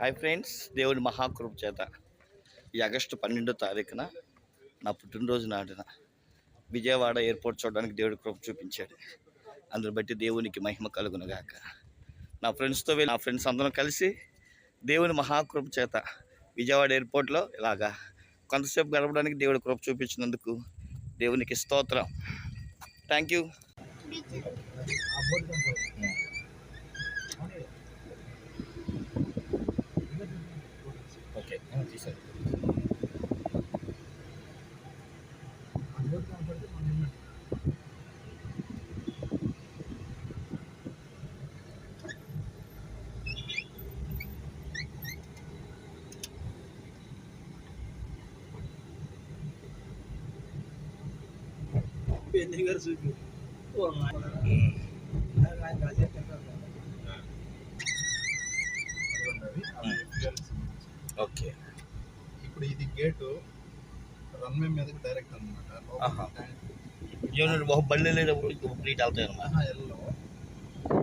Hi friends దేవుడి మహాకృప చేత ఈ ఆగస్టు పన్నెండో తారీఖున నా పుట్టినరోజు నాటిన విజయవాడ ఎయిర్పోర్ట్ చూడడానికి దేవుడి కృప చూపించాడు. అందుని బట్టి దేవునికి మహిమ కలుగునుగాక. నా ఫ్రెండ్స్తో వెళ్ళి నా ఫ్రెండ్స్ అందరం కలిసి దేవుని మహాకృప చేత విజయవాడ ఎయిర్పోర్ట్లో ఇలాగా కొంతసేపు గడపడానికి దేవుడి కృప చూపించినందుకు దేవునికి స్తోత్రం. థ్యాంక్ యూ చైతన్య గారు చూపి ఓకే hmm. ఇప్పుడు ఇది గేటు రన్వే మీదకి డైరెక్ట్ అనమాట ఏమన్నా ఒక బళ్ళు వెళ్ళేటప్పుడు కంప్లీట్ అవుతాయి అన్నమాట.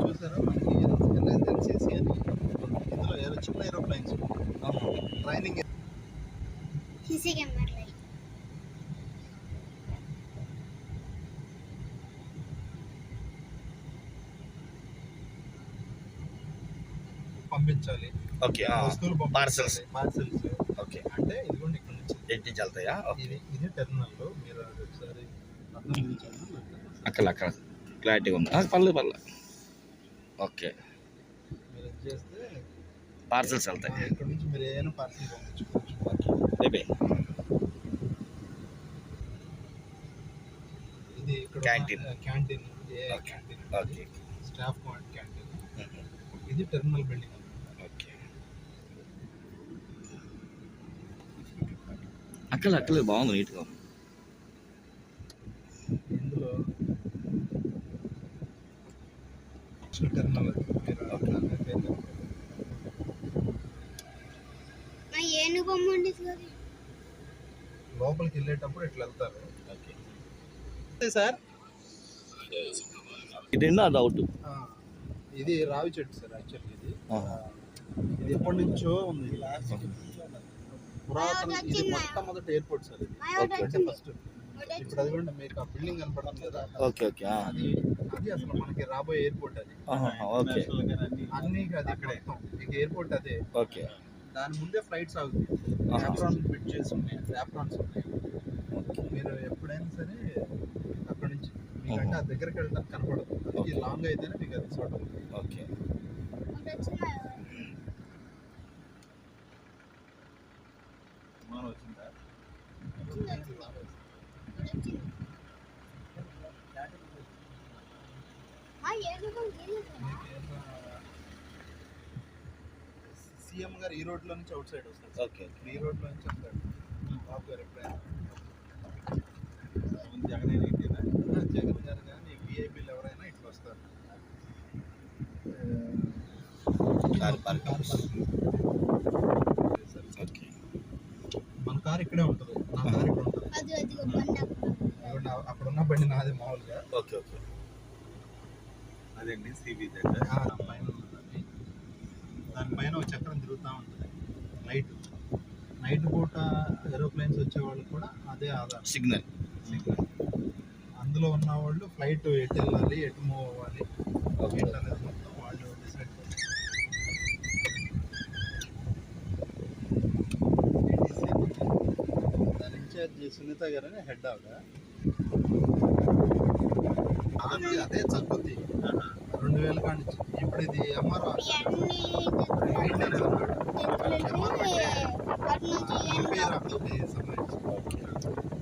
చూసారా? మనకి ఎన్ఎన్సీసీ అని ఇందులో చిన్న ఏరోప్లైన్స్ ట్రైనింగ్ సీసీ కెమెరా పంపించాలి. ఓకే వస్తువులు పార్సల్స్ పార్సల్స్ ఓకే. అంటే ఇదిగోండి ఇక్కడ నుంచి ఎట్టి వెళ్తాయా ఇది ఇది టెర్మినల్ మీరు ఒకసారి అక్కడ అక్కడ. క్లారిటీగా ఉంది. పర్లేదు పర్లేదు. ఓకే. మీరు చేస్తే పార్సల్స్ వెళ్తాయి. ఇక్కడ నుంచి మీరు ఏదైనా పార్సల్ పంపించుకోవచ్చు. బేబీ ఇది ఇక్కడ. క్యాంటీన్ ఏ Okay. Canteen okay staff canteen ఇది టెర్మినల్ బిల్డింగ్ అక్కడ అక్కలు బాగుంది నీట్గా ఉంది లోపలికి వెళ్ళేటప్పుడు ఇట్లా వెళ్తారు. సార్? ఇది డౌట్ ఇది రావి చెట్టు సార్ యాక్చువల్లీ ఇది. ఇది ఎప్పటి నుంచో ఉంది పురాతన ఇది మొట్టమొదటి ఎయిర్పోర్ట్ సార్ ఇది. ఫస్ట్ ఇప్పుడు అది కూడా మీకు ఆ బిల్డింగ్ కనపడుతుంది కదా ఓకే ఓకే. అది అది అసలు మనకి రాబోయే ఎయిర్పోర్ట్ అది. ఓకే. అన్ని. అది అక్కడే. మీకు ఎయిర్పోర్ట్ అదే. ఓకే. దాని ముందే ఫ్లైట్స్ ఆగుతాయి. సాఫ్రాన్ బిట్ చేసి ఉన్నాయి. సాఫ్రాన్స్ ఉన్నాయి. ఓకే. మీరు ఎప్పుడైనా సరే అక్కడ నుంచి మీకంటే ఆ దగ్గరికి వెళ్ళడానికి కనపడదు. అది లాంగ్ అయితేనే మీకు అది చోట ఓకే. సీఎం గారు ఈ రోడ్లో నుంచి అవుట్ సైడ్ వస్తారు. ఓకే ఈ రోడ్లో నుంచి వస్తారు. బాబు గారు ఎప్పుడైనా? జగన్ జగన్ గారు కానీ విఐపీలు ఎవరైనా ఇట్లా వస్తారు. మన కార్ ఇక్కడే ఉంటుంది. నా కార్ ఇక్కడ ఉంటుంది. అక్కడ ఉన్న బండి నాది మామూలుగా. Okay okay. అదండి? సిబి దగ్గర పైన ఉంటుంది దానిపైన ఒక చక్రం తిరుగుతూ ఉంటుంది. నైట్ నైట్ పూట ఏరోప్లేన్స్ వచ్చే వాళ్ళు కూడా అదే ఆధారం. సిగ్నల్ సిగ్నల్ అందులో ఉన్న వాళ్ళు ఫ్లైట్ ఎటు వెళ్ళాలి ఎటు మూవ్ అవ్వాలి మొత్తం వాళ్ళు డిసైడ్ దాని ఇన్ఛార్జ్ సునీత గారని? హెడ్ ఆవిడ? అది అదే చదువుద్ది రెండు వేల కాడి నుంచి ఇప్పుడు ఇది ఎంఆర్ఓ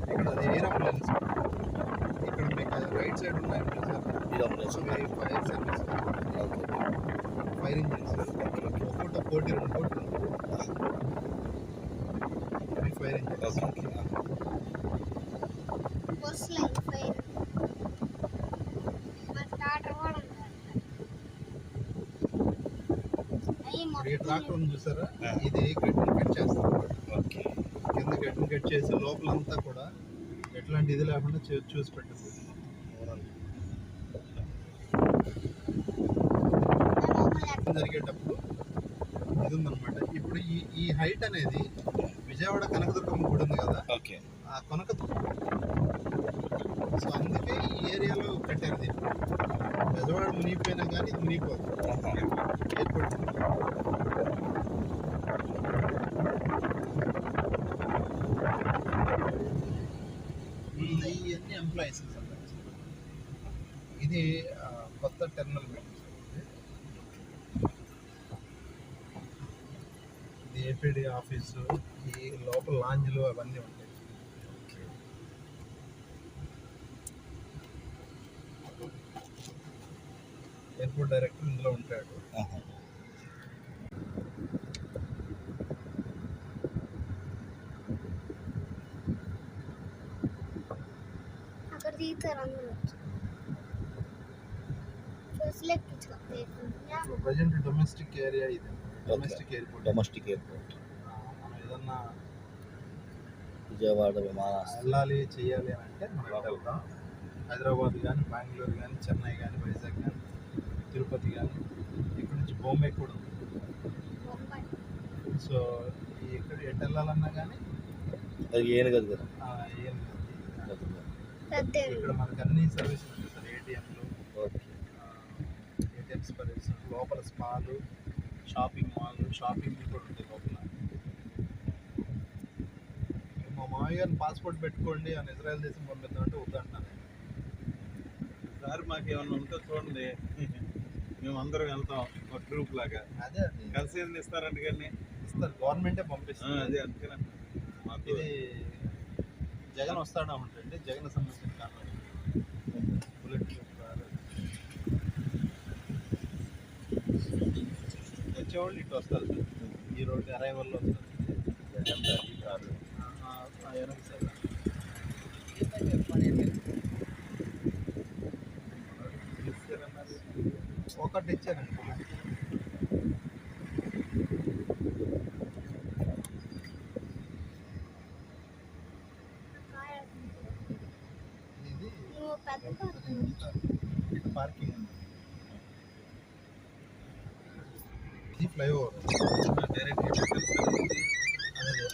ఇక్కడ అది ఎయిర్ అంబులెన్స్ ఇక్కడ మీకు రైట్ సైడ్ ఉన్నాయి ఇది ambulance fire service fire engines ఒక్కొక్క కోటి రెండు కోట్లు fire engines okay okay bus line fire మరి స్టార్టర్ కూడా ఉంటారు అయ్యి ఇప్పుడు ఈ ట్రాక్టర్ ఉంది చూసారా. ఇది గట్టిని కట్ చేస్తారు ఓకే. కింద గట్టిని కట్ చేసి లోపలంతా కూడా ఎట్లాంటి ఇది లేకుండా చూ- చూసి పెట్టింది జరిగేటప్పుడు ఇది ఉందన్నమాట. ఇప్పుడు ఈ ఈ హైట్ అనేది విజయవాడ కనకదుర్గమ్మ గుడి ఉంది కదా? ఓకే. ఆ కొనక సో అందుకే ఈ ఏరియాలో కట్టారు దీన్ని. పెద్దవాడు మునిగిపోయినా కానీ ఇది మునిగిపోదు ఇవన్నీ ఎంప్లాయీస్ ఇది కొత్త టెర్మినల్ ఇది ఏపీడీ ఆఫీసు ఈ లోపల లాంజ్లు అవన్నీ ఉంటాయి. ఎయిర్పోర్ట్ డైరెక్టర్ ఇందులో ఉంటాడు. అక్కడ తీస్తారు ప్రజెంట్ డొమెస్టిక్ ఏరియా ఇది. డొమెస్టిక్ ఎయిర్పోర్ట్ డొమెస్టిక్ ఎయిర్పోర్ట్ మనం ఏదన్నా విజయవాడ విమానాశ్రయం. వెళ్ళాలి చేయాలి అని అంటే మనం వెళ్తాం. హైదరాబాద్ కానీ బెంగళూరు కానీ చెన్నై కానీ వైజాగ్ కానీ తిరుపతి కానీ ఇక్కడ నుంచి బాంబే కూడా ఉంది. సో ఇక్కడ ఎటు వెళ్ళాలన్నా కానీ అది ఏను కదా. ఏం ఇక్కడ మనకు అన్ని సర్వీసులు ఉంటాయి సార్ ఏటీఎంలు ఏటీఎం సర్వీస్ లోపల స్పాలు షాపింగ్ మాల్ షాపింగ్ కూడా ఉంటాయి లోపల. మా మామయ్య గారిని పాస్పోర్ట్ పెట్టుకోండి అని ఇజ్రాయెల్ దేశం పంపిద్దామంటే వద్దంటున్నాను. సార్ మాకు ఏమన్నా ఉంటే చూడండి. మేము అందరం వెళ్తాం ఒక గ్రూప్ లాగా అదే ఏంది ఇస్తారంట కానీ ఇస్తారు గవర్నమెంటే ఆ, పంపిస్తుంది అదే అందుకనే మాకు ఇది జగన్ వస్తాడా ఉంటుంది జగన్ సంబంధించిన కారణం బుల్లెట్. వచ్చేవాళ్ళు ఇటు వస్తారు సార్ ఈ రోడ్డు అరైవల్లో వస్తారు జగన్ కారు వెనక సార్ ఒకటి ఇది పార్కింగ్ ఇది ఫ్లైఓవర్ డైరెక్ట్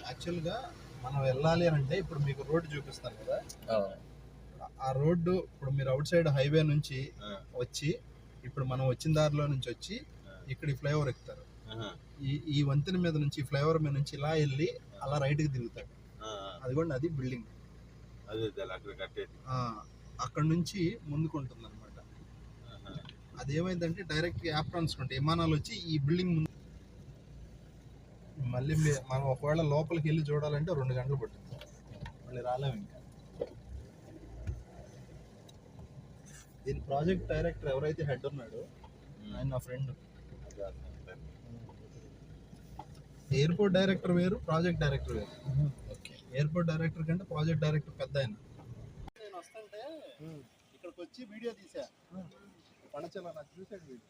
యాక్చువల్గా మనం వెళ్ళాలి అని అంటే ఇప్పుడు మీకు రోడ్డు చూపిస్తాను కదా. ఆ రోడ్డు ఇప్పుడు మీరు అవుట్ సైడ్ హైవే నుంచి వచ్చి ఇప్పుడు మనం వచ్చిన దారిలో నుంచి వచ్చి ఇక్కడ ఈ ఫ్లైఓవర్ ఎక్కుతారు. ఈ ఈ వంతెన మీద నుంచి ఫ్లైఓవర్ మీద నుంచి ఇలా వెళ్ళి అలా రైట్కి తిరుగుతాడు అది కూడా అది బిల్డింగ్ అక్కడ నుంచి ముందుకు ఉంటుంది అనమాట అదేమైందంటే డైరెక్ట్ యాప్ ట్రాన్స్ఫర్ విమానాలు వచ్చి ఈ బిల్డింగ్ ముందు మళ్ళీ మనం ఒకవేళ లోపలికి వెళ్ళి చూడాలంటే రెండు గంటలు పడుతుంది మళ్ళీ రాలేము ఇంకా. దీని ప్రాజెక్ట్ డైరెక్టర్ ఎవరైతే హెడ్ ఉన్నాడో ఆయన నా ఫ్రెండ్. ఎయిర్పోర్ట్ డైరెక్టర్ వేరు ప్రాజెక్ట్ డైరెక్టర్ వేరు. ఓకే. ఎయిర్పోర్ట్ డైరెక్టర్ కంటే ప్రాజెక్ట్ డైరెక్టర్ పెద్ద ఆయన. నేను వస్తుంటే ఇక్కడికి వచ్చి వీడియో తీసా. పడచల నాకు చూసాడు వీడియో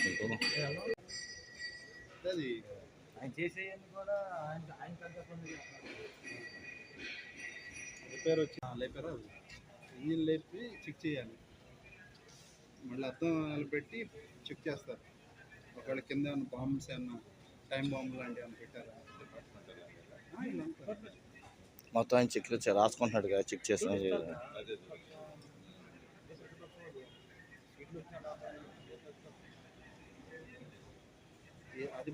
ఇక్కడ ఉంటే కనపడు అది. ఆయన చేసేయని కూడా ఆయన ఆయన పెద్ద పనులు పేరు వచ్చి లేపారా. ఇంజిన్ లేపి చెక్ చేయాలి. మళ్ళీ అర్థం పెట్టి చెక్ చేస్తారు. ఒకవేళ కింద ఏమైనా బాంబ్స్ ఏమన్నా టైం బాంబు లాంటివి ఏమైనా పెట్టారా. మొత్తం ఆయన చెక్లు చే- రాసుకుంటున్నాడు కదా చెక్ చేసిన అది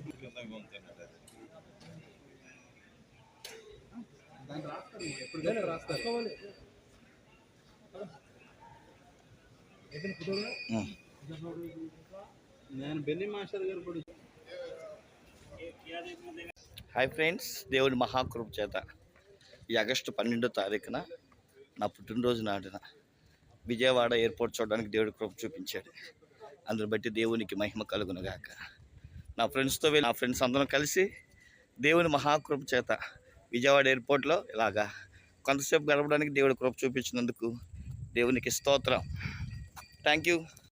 దాన్ని రాస్తారు ఎప్పుడు రాస్తారు నేను Benny master garu hi friends దేవుడి మహాకృప చేత ఈ ఆగస్టు పన్నెండో తారీఖున నా పుట్టినరోజు నాటిన విజయవాడ ఎయిర్పోర్ట్ చూడడానికి దేవుడి కృప చూపించాడు. అందుని బట్టి దేవునికి మహిమ కలుగునుగాక నా ఫ్రెండ్స్తో వెళ్ళి నా ఫ్రెండ్స్ అందరం కలిసి దేవుని మహాకృప చేత విజయవాడ ఎయిర్పోర్ట్లో ఇలాగా కొంతసేపు గడపడానికి దేవుడి కృప చూపించినందుకు దేవునికి స్తోత్రం. Thank you